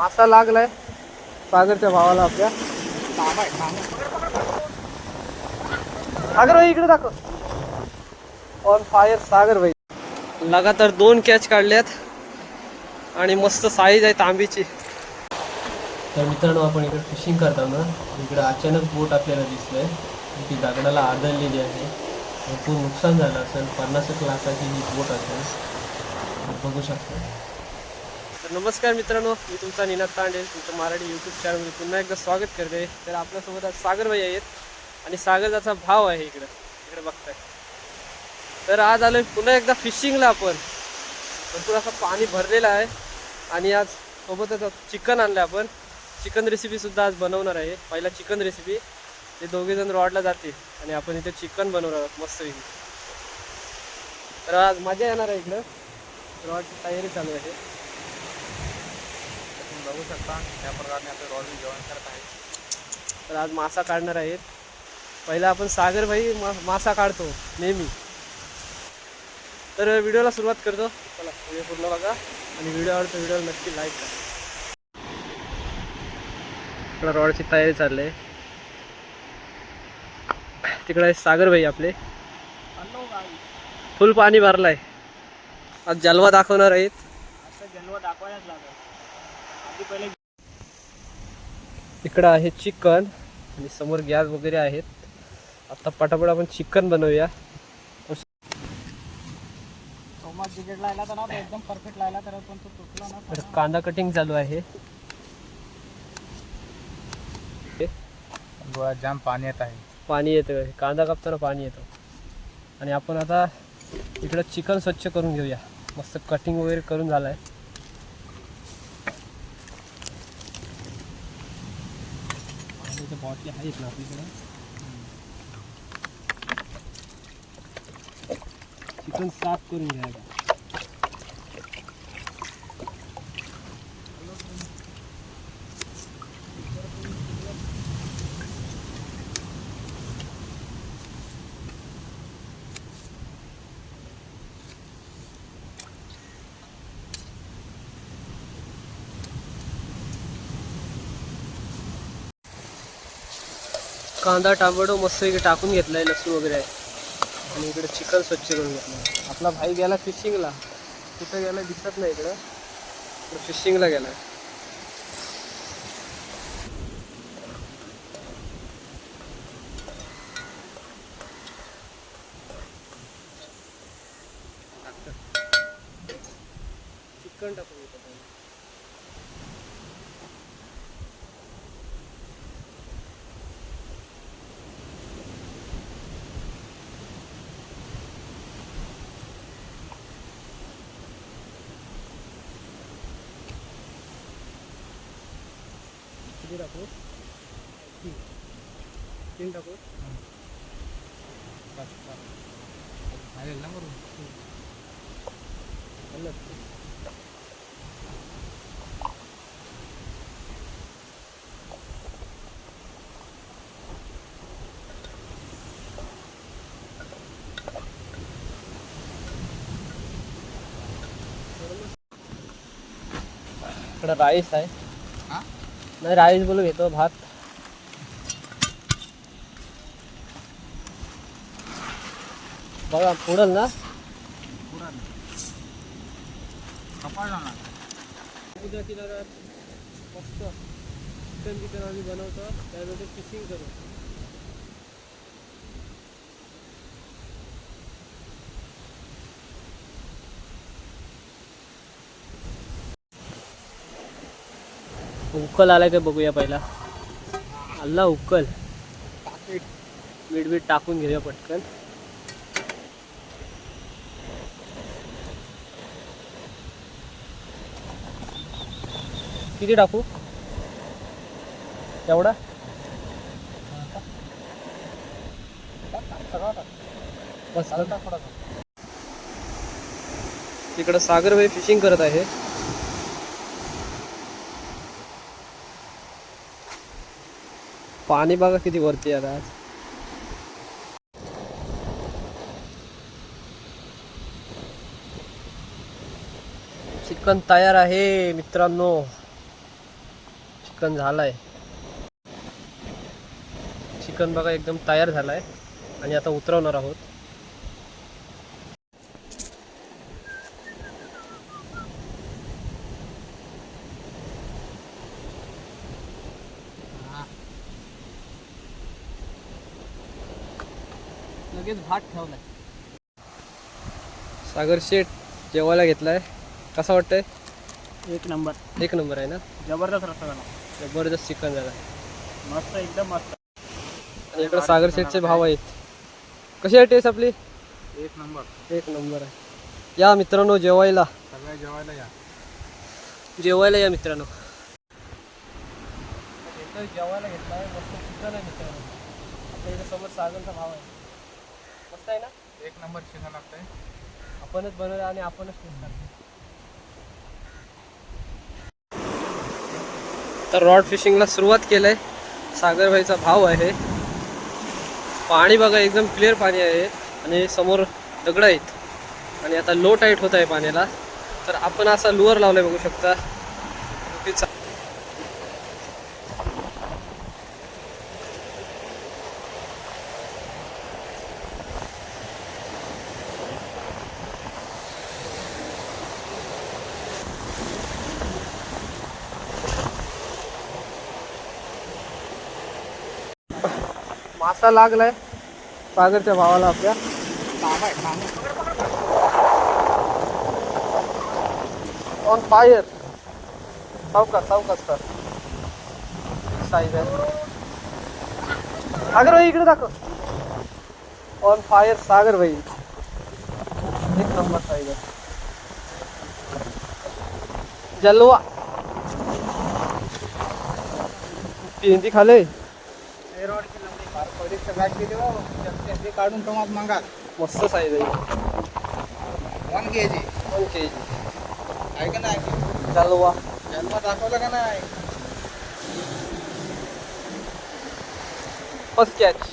मासा लागलाय. सागरच्या भावाला आपल्या. सागर भाई इकडे दाखव. ऑन फायर सागर भाई. लगातार दोन कॅच काढल्यात. आणि मस्त साईज आहे तांबीची. तर मित्रांनो आपण इकडे फिशिंग करताना इकडे अचानक बोट आपल्याला दिसलंय ती दगडाला आदळलेली आहे. भरपूर नुकसान झालं असेल. पन्नास एक लाखाची ही बोट असेल. बघू शकता. तर नमस्कार मित्रांनो मी तुमचा निनाद तांडे तुमचं मराठी यूट्यूब चॅनलमध्ये पुन्हा एकदा स्वागत करते. तर आपल्यासोबत आज सागर भाई आहेत आणि सागरचा भाव आहे इकडं. इकडे बघताय. तर आज आलो पुन्हा एकदा फिशिंगला आपण. भरपूर असं पाणी भरलेलं आहे. आणि आज सोबतच चिकन आणलं आपण. चिकन रेसिपीसुद्धा आज बनवणार आहे. पहिला चिकन रेसिपी ते दोघे जण रॉडला जातील आणि आपण इथे चिकन बनवणार आहोत मस्त तर आज मजा येणार आहे इकडं. रॉडची तयारी चालू आहे. बघू शकता. त्या प्रकारे आपले रॉडल जेवण करत आहे. तर आज मासा काढणार आहेत पहिला आपण सागर भाई मा मासा काढतो नेहमी. तर व्हिडिओला सुरुवात करतो. चला व्हिडिओ पूर्ण बघा. आणि व्हिडिओ आवडतो व्हिडिओला नक्की लाईक करा. इकडं रॉडची तयारी चालली आहे. तिकडे आहे सागर भाई आपले. फुल पाणी भरलाय. आज जलवा दाखवणार आहेत. जन्म दाखवायलाच लागेल. पहिले इकडं आहे चिकन आणि समोर गॅस वगैरे आहेत. आता पटापट आपण चिकन बनवूया. सोमात जिगेट लायला तर ना एकदम परफेक्ट लायला तर पण तो तुटला ना तर कांदा कटिंग चालू आहे. जाम पाणी येत आहे. पाणी येतं. कांदा कापताना पाणी येतं. आणि आपण आता इकडं चिकन स्वच्छ करून घेऊया. मस्त कटिंग वगैरे करून झालंय. पाण्याच्या बॉटली आहेत ना आपल्याकडे चिकन साफ करून घ्यायला कांदा टामॅटो मस्त इकडे टाकून घेतलाय लसूण वगैरे आहे. आणि इकडे चिकन स्वच्छ करून घेतलं आपला भाई गेला फिशिंगला कुठं गेला दिसत नाही इकडं. फिशिंगला गेला चिकन टाकून. घेतो पहिले. किती टाकू तीन तीन टाकू चालेल ना बरोबर चालेल. इकडं राईस आहे हा नाही राईस बोलू घेतो भात. बघा पुढल ना? उद्या किनाऱ्यात मस्त चिकन बिकन आम्ही बनवतो त्यानंतर फिशिंग करू. उकल आलाय काय बघूया पहिला. आला उकल मीठ बीठ टाकून घेऊया पटकन. किती टाकू? एवढा? बस तिकडं सागरभाई फिशिंग करत आहे. पाणी बघा किती वरती आहे आज चिकन तयार आहे मित्रांनो. चिकन झालाय. चिकन बघा एकदम तयार झालाय. आणि आता उतरवणार आहोत. लगेच भात ठेवलाय. सागर शेठ जेवायला घेतलाय. कसा वाटतंय? एक नंबर. एक नंबर आहे ना? जबरदस्त रस्ता झाला. जबरदस्त चिकन झाला. मस्त एकदम मस्त. आणि इकडे सागर शेठचे भाव आहेत. कशी आहे टेस्ट आपली? एक नंबर. एक नंबर आहे. या मित्रांनो जेवायला. सगळ्या जेवायला या. जेवायला या मित्रांनो. जेवायला घेतलाय मस्त चिकन आहे मित्रांनो. आपल्या इकडे समोर सागरचा भाव आहे. आहे ना? एक नंबर शिका लागतंय आपणच बनवलं आणि आपणच टेस्ट करतो तर रॉड फिशिंगला सुरुवात केलंय. सागरभाईचा भाव आहे. पाणी बघा एकदम क्लिअर पाणी आहे. आणि समोर दगड आहेत. आणि आता लो टाईट होत आहे पाण्याला. तर आपण असा लुअर लावलाय बघू शकता. मासा लागलाय सागरच्या भावाला आपल्या ऑन फायर सावकाश सावकाश सर साईज आहे सागर भाई, इकडे दाखव। ऑन फायर सागर भाई। एक नंबर साईज आहे जलवा। पेंदी खाले। केली हो. ते काढून टमाट मागा मस्त साईज आहे. वन के जी वन के जी आहे का नाही? जलवा जन्म दाखवलं का नाही? फर्स्ट कॅच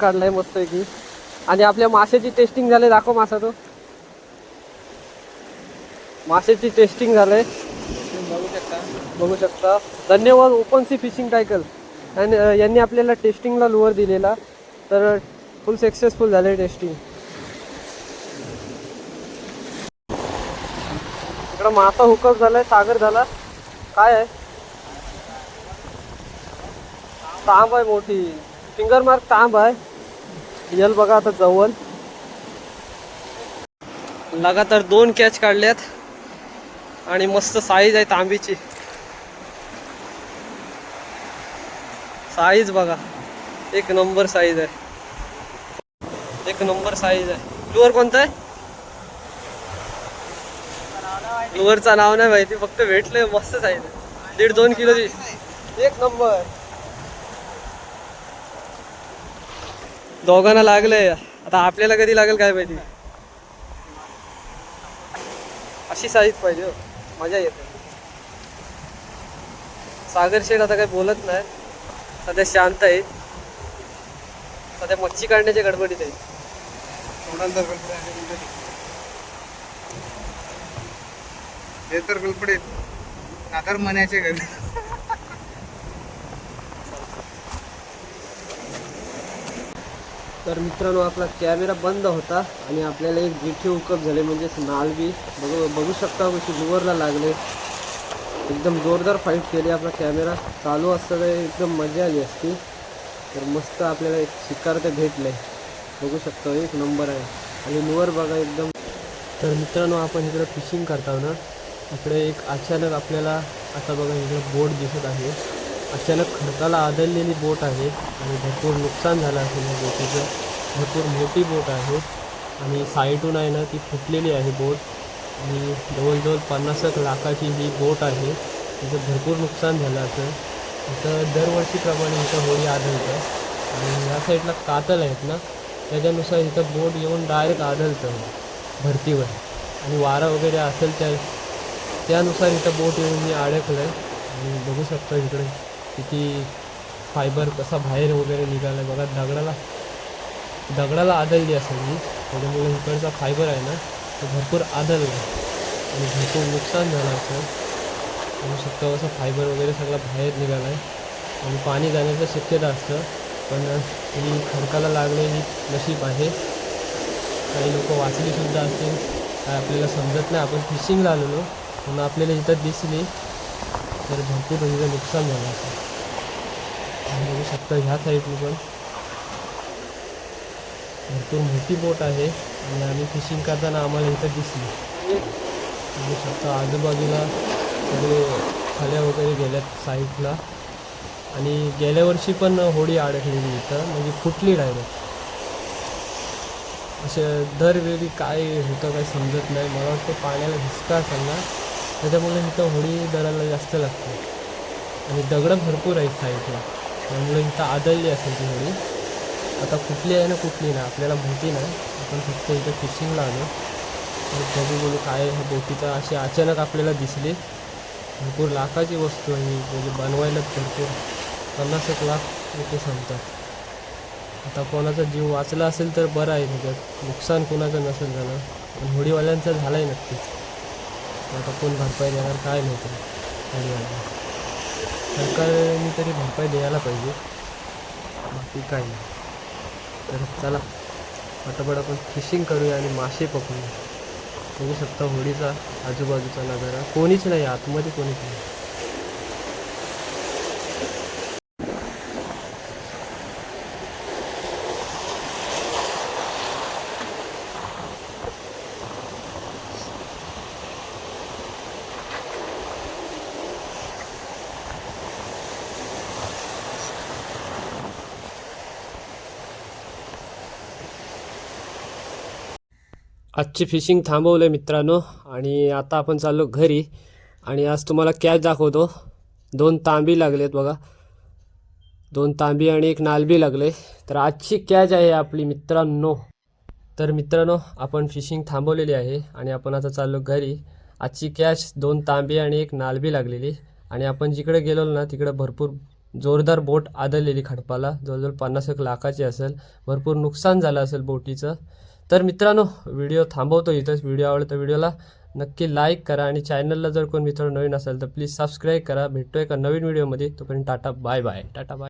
काढलाय मस्त की आणि आपल्या माशाची टेस्टिंग झाले दाखव मासा तो माशाची टेस्टिंग झाले बघू शकता बघू शकता. धन्यवाद ओपन सी फिशिंग टायकल. आणि यांनी आपल्याला टेस्टिंगला लोअर दिलेला. तर फुल सक्सेसफुल झाले टेस्टिंग इकडं मासा हुकअप झालाय सागर झाला. काय आहे? तांब आहे मोठी. फिंगर मार्क तांब आहे. यल बघा आता जवळ. लगातार दोन कॅच काढल्यात. आणि मस्त साईज आहे तांबीची. साईज बघा. एक नंबर साईज आहे. एक नंबर साईज आहे. लुअर कोणता आहे? लुअरचं नाव नाही माहिती फक्त भेटले मस्त साईज आहे. दीड दोन किलोची. एक नंबर दोघांना लागलंय. आता आपल्याला कधी लागेल काय माहिती? अशी साईज पाहिजे हो. मजा येते. सागर शेठ आता काही बोलत नाही. सध्या शांत आहे. सध्या मच्छी काढण्याच्या गडबडीत आहे. तर हे तर गडबडीत. नाकार मनाचे गडबड. तर मित्रांनो आपला कॅमेरा बंद होता आणि आपल्याला एक जिठी उकप झाले म्हणजेच नालबी बघू बघू शकता हो कशी जुवरला लागले. एकदम जोरदार फाईट केली आपला कॅमेरा. चालू असताना एकदम मजा आली असती. तर मस्त आपल्याला एक शिकार ते भेटले. बघू शकतो हो, एक नंबर आहे. आणि लुअर बघा एकदम. तर मित्रांनो आपण इकडं फिशिंग करतो ना. इकडे एक अचानक आपल्याला आता बघा इकडं बोट दिसत आहे. अचानक खडकाला आदळलेली बोट आहे आणि भरपूर नुकसान झालं असेल या बोटीचं भरपूर मोठी बोट आहे आणि साईडून आहे ना ती फुटलेली आहे बोट. आणि जवळजवळ पन्नास एक लाखाची ही बोट आहे. तिचं भरपूर नुकसान झालं असं. इथं दरवर्षीप्रमाणे इथं होळी आढळतं. आणि या साईडला कातल आहेत ना त्याच्यानुसार इथं बोट येऊन डायरेक्ट आढळतं भरतीवर. आणि वारा वगैरे असेल त्या त्यानुसार इथं बोट येऊन मी अडकलं आहे आणि बघू शकतो इकडे. किती फायबर कसा बाहेर वगैरे निघाला बघा दगडाला दगडाला आदळली असेल ही. त्याच्यामुळे इकडचा फायबर आहे ना तो भरपूर आदळला. आणि भरपूर नुकसान झालं असं. म्हणू शकता असं फायबर वगैरे सगळा बाहेर निघाला आहे आणि पाणी जाण्याचं शक्यता असतं. पण ही खडकाला लागणे ही नशीब आहे. काही लोक वाचलीसुद्धा असतील. काय आपल्याला समजत नाही. आपण फिशिंगला आलेलो. म्हणून आपल्याला इथं दिसली तर भरपूर म्हणजे नुकसान झालं असं. आणि बघू शकता ह्या साईडने पण. भरपूर मोठी बोट आहे आणि आम्ही फिशिंग करताना आम्हाला इथं दिसली. बघू शकता आजूबाजूला सगळे खाल्या वगैरे गेल्यात साईडला. आणि गेल्या वर्षी पण होडी अडकलेली इथं म्हणजे फुटली डायरेक्ट असे दरवेळी काय होतं काय समजत नाही. मला वाटतं पाण्याला हिसका असेल ना त्याच्यामुळे इथं होळी दराला जास्त लागते. आणि दगडं भरपूर आहेत साईडला. त्यामुळे इथं आदळली असेल ती होळी आता कुठली आहे ना कुठली नाही आपल्याला माहिती नाही. आपण फक्त इथं फिशिंगला आलो. तर बघू बोलू काय ह्या बोटीचं अशी अचानक आपल्याला दिसली. भरपूर लाखाची वस्तू आहे म्हणजे बनवायलाच भरपूर. पन्नास एक लाख रुपये सांगतात. आता कोणाचा जीव वाचला असेल तर बरं आहे. त्याच्यात नुकसान कोणाचं नसेल झालं पण होडीवाल्यांचं झालं आहे नक्कीच. आता कोण भरपाई देणार काय माहिती. होडीवाल्यांना सरकारने तरी भरपाई द्यायला पाहिजे. बाकी काय नाही. तर चला पटापट आपण फिशिंग करूया आणि मासे पकडूया. बघू शकता होडीचा आजूबाजूचा नजारा. कोणीच नाही आतमध्ये कोणीच नाही. आजची फिशिंग थांबवलं मित्रांनो आणि आता आपण चाललो घरी आणि आज तुम्हाला कॅच दाखवतो. दोन तांबी लागलेत बघा. दोन तांबी आणि एक नालबी लागले. तर आजची कॅच आहे आपली मित्रांनो. तर मित्रांनो आपण फिशिंग थांबवलेली आहे आणि आपण आता चाललो घरी. आजची कॅच दोन तांबी आणि एक नालबी लागलेली. आणि आपण जिकडे गेलो ना तिकडं भरपूर जोरदार बोट आदळलेली खडपाला. जवळजवळ पन्नास एक लाखाची असेल. भरपूर नुकसान झालं असेल बोटीचं. तर मित्रांनो व्हिडिओ थांबवतो इथंच. व्हिडिओ आवडला तर व्हिडिओला नक्की लाईक करा आणि चॅनलला जर कोण मित्र नवीन असेल तर प्लीज सबस्क्राईब करा. भेटतो एका नवीन व्हिडिओमध्ये तोपर्यंत tata bye bye tata bye